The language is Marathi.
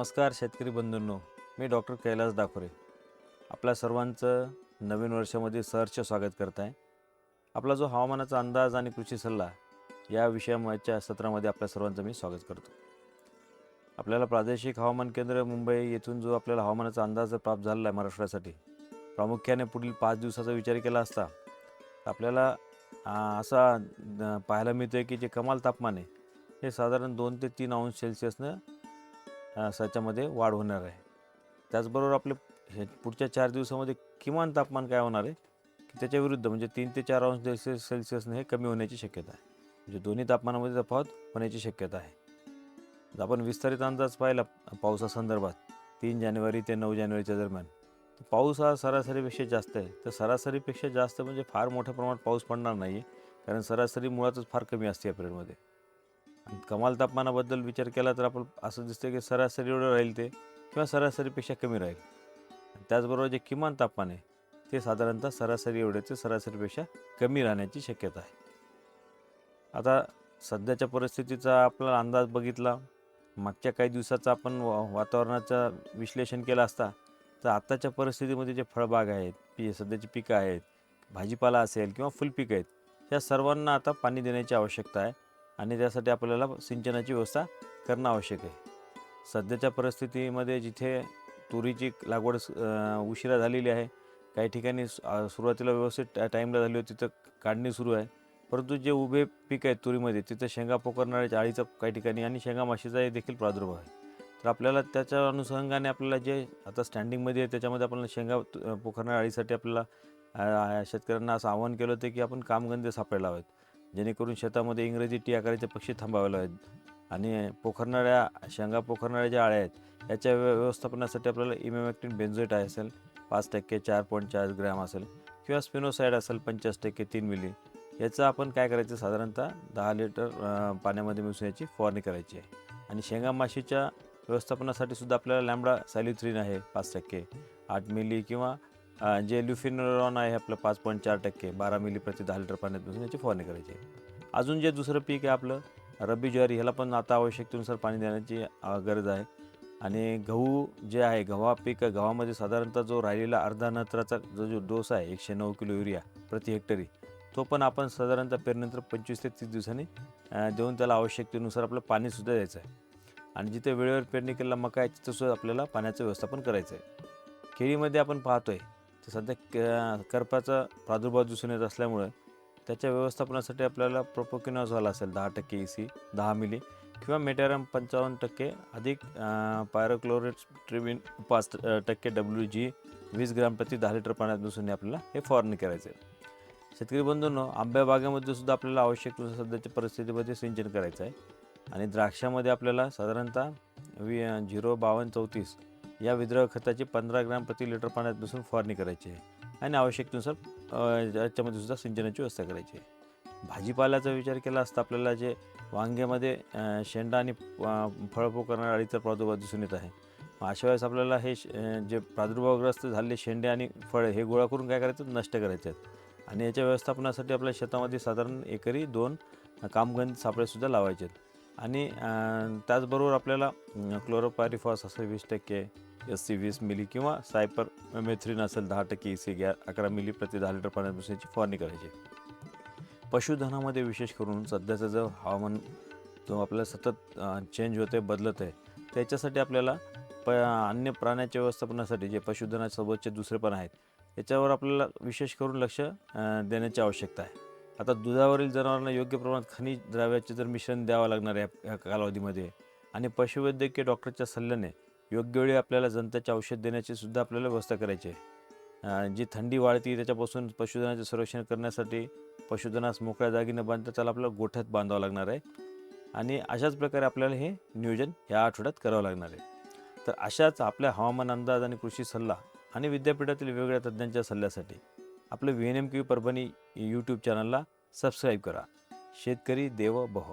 नमस्कार शेतकरी बंधूंनो. मी डॉक्टर कैलास दाखोरे. आपल्या सर्वांचं नवीन वर्षामध्ये सहर्ष स्वागत करत आहे. आपला जो हवामानाचा अंदाज आणि कृषी सल्ला या विषयाच्या सत्रामध्ये आपल्या सर्वांचं मी स्वागत करतो. आपल्याला प्रादेशिक हवामान केंद्र मुंबई येथून जो आपल्याला हवामानाचा अंदाज प्राप्त झालेला आहे महाराष्ट्रासाठी प्रामुख्याने पुढील पाच दिवसाचा विचार केला असता आपल्याला असा पाहायला मिळतो आहे की जे कमाल तापमान आहे हे साधारण दोन ते तीन अंश सेल्सिअसनं साच्यामध्ये वाढ होणार आहे. त्याचबरोबर आपले हे पुढच्या चार दिवसामध्ये किमान तापमान काय होणार आहे? की त्याच्या विरुद्ध म्हणजे तीन ते चार अंश सेल्सिअस सेल्सिअसने हे कमी होण्याची शक्यता आहे. म्हणजे दोन्ही तापमानामध्ये तफावत होण्याची शक्यता आहे. जर आपण विस्तारित अंदाज पाहिला पावसासंदर्भात तीन जानेवारी ते नऊ जानेवारीच्या दरम्यान तर पाऊस हा सरासरीपेक्षा जास्त आहे. तर सरासरीपेक्षा जास्त म्हणजे फार मोठ्या प्रमाणात पाऊस पडणार नाही आहे कारण सरासरी मुळातच फार कमी असते या पिरियडमध्ये कमाल तापमानाबद्दल विचार केला तर आपण असं दिसतं की सरासरी एवढं राहील ते किंवा सरासरीपेक्षा कमी राहील. त्याचबरोबर जे किमान तापमान आहे ते साधारणतः सरासरी एवढे ते सरासरीपेक्षा कमी राहण्याची शक्यता आहे. आता सध्याच्या परिस्थितीचा आपला अंदाज बघितला मागच्या काही दिवसाचा आपण वा वातावरणाचं विश्लेषण केलं असता तर आत्ताच्या परिस्थितीमध्ये जे फळबाग आहेत पी सध्याची पिकं आहेत भाजीपाला असेल किंवा फुलपिकं आहेत या सर्वांना आता पाणी देण्याची आवश्यकता आहे. आणि त्यासाठी आपल्याला सिंचनाची व्यवस्था करणं आवश्यक आहे. सध्याच्या परिस्थितीमध्ये जिथे तुरीची लागवड उशिरा झालेली आहे काही ठिकाणी सुरुवातीला व्यवस्थित टाईमला झाली होती तिथं काढणी सुरू आहे. परंतु जे उभे पीक आहेत तुरीमध्ये तिथं शेंगा पोखरणाऱ्याच्या आळीचा काही ठिकाणी आणि शेंगा माशीचा देखील प्रादुर्भाव आहे. तर आपल्याला त्याच्या अनुषंगाने आपल्याला जे आता स्टँडिंगमध्ये आहे त्याच्यामध्ये आपल्याला शेंगा पोखरणाऱ्या आळीसाठी आपल्याला शेतकऱ्यांना असं आवाहन केलं होतं की आपण कामगंदे सापडायला हवेत. जेणेकरून शेतामध्ये इंग्रजी टी आकाराचे पक्षी थांबावे आहेत आणि पोखरणाऱ्या शेंगा पोखरणाऱ्या ज्या आळ्या आहेत याच्या व्य- व्यवस्थापनासाठी आपल्याला इमेमॅक्टिन बेन्झोएट आहे असेल पाच टक्के चार पॉईंट चार ग्रॅम असेल किंवा स्पिनोसाईड असेल पंचवीस टक्के तीन मिली याचं आपण काय करायचं? साधारणतः दहा लिटर पाण्यामध्ये मिसळून याची फवारणी करायची आहे. आणि शेंगा माशीच्या व्यवस्थापनासाठी सुद्धा आपल्याला लॅम्बडा सॅल्युथ्रीन आहे पाच टक्के आठ मिली किंवा अं, जे ल्युफिनरॉन आहे आपलं पाच पॉईंट चार टक्के बारा मिली प्रति दहा लिटर पाण्यात मिसळून याची फवारणी करायची आहे. अजून जे दुसरं पीक आहे आपलं रब्बी ज्वारी ह्याला पण आता आवश्यकतेनुसार पाणी देण्याची अं, गरज आहे. आणि गहू जे आहे गव्हा पीक गव्हामध्ये साधारणतः जो राहिलेला अर्धा नत्राचा जो जो डोस आहे एकशे नऊ किलो युरिया प्रति हेक्टरी तो पण आपण साधारणतः पेरणीनंतर पंचवीस ते तीस दिवसांनी अं, देऊन त्याला आवश्यकतेनुसार आपलं पाणीसुद्धा द्यायचं आहे. आणि जिथे वेळेवर पेरणी केलेला मका आहे तिथंसुद्धा आपल्याला पाण्याचं व्यवस्थापन करायचं आहे. केळीमध्ये आपण पाहतोय तर सध्या क करपाचा प्रादुर्भाव दिसून येत असल्यामुळं त्याच्या व्यवस्थापनासाठी आपल्याला प्रोपोकिनॉझॉल असेल दहा टक्के ई सी दहा मिली किंवा मेटॅरम पंचावन्न टक्के अधिक पायरोक्लोरेट ट्रिबिन पाच टक्के डब्ल्यू जी वीस ग्राम प्रति दहा लिटर पाण्यात मिसळून आपल्याला हे फवारणी करायचं. आहे शेतकरी बंधूंनो आंब्या बागेमध्ये सुद्धा आपल्याला आवश्यक सध्याच्या परिस्थितीमध्ये सिंचन करायचं आहे आणि द्राक्षामध्ये आपल्याला साधारणतः वी झिरो बावन्न चौतीस या विद्रव खताची पंधरा ग्रॅम प्रति लिटर पाण्यात मिसळून फवारणी करायची आहे. आणि आवश्यकतेनुसार याच्यामध्ये सुद्धा सिंचनाची व्यवस्था करायची आहे. भाजीपाल्याचा विचार केला असता आपल्याला जे वांग्यामध्ये शेंडा आणि अ, फळपो करणाऱ्या अळीचा प्रादुर्भाव दिसून येत आहे. मग अशा वेळेस आपल्याला हे जे प्रादुर्भावग्रस्त झालेले शेंडे आणि फळे हे गोळा करून काय करायचं? नष्ट करायचे आहेत. आणि याच्या व्यवस्थापनासाठी आपल्या शेतामध्ये साधारण एकरी दोन कामगंध सापळेसुद्धा लावायचे आहेत. आणि त्याचबरोबर आपल्याला क्लोरोपायरिफॉस असं वीस टक्के एस सी वीस मिली किंवा सायपर मेथ्रिन असेल दहा टक्के ई सी घ्या अकरा मिली प्रति दहा लिटर पाण्यात मिसळण्याची फवारणी करायची. पशुधनामध्ये विशेष करून सध्याचं जो हवामान जो आपल्याला सतत चेंज होते बदलत आहे त्याच्यासाठी आपल्याला प अन्य प्राण्याच्या व्यवस्थापनासाठी जे पशुधनासोबतचे दुसरे पण आहेत याच्यावर आपल्याला विशेष करून लक्ष देण्याची आवश्यकता आहे. आता दुधावरील जनावरांना योग्य प्रमाणात खनिज द्रव्याचे जर मिश्रण द्यावं लागणार आहे या कालावधीमध्ये आणि पशुवैद्यकीय डॉक्टरच्या सल्ल्याने योग्य वेळी आपल्याला जनताचे औषध देण्याची सुद्धा आपल्याला व्यवस्था करायची आहे. जी थंडी वाढती त्याच्यापासून पशुधनाचे संरक्षण करण्यासाठी पशुधनास मोकळ्या जागी न बांधता त्याला आपल्याला गोठ्यात बांधावं लागणार आहे. आणि अशाच प्रकारे आपल्याला हे नियोजन ह्या आठवड्यात करावं लागणार आहे. तर अशाच आपल्या हवामान अंदाज आणि कृषी सल्ला आणि विद्यापीठातील वेगवेगळ्या तज्ज्ञांच्या सल्ल्यासाठी आपलं V N M Q Parbhani YouTube चॅनलला सबस्क्राईब करा. शेतकरी देव बहो.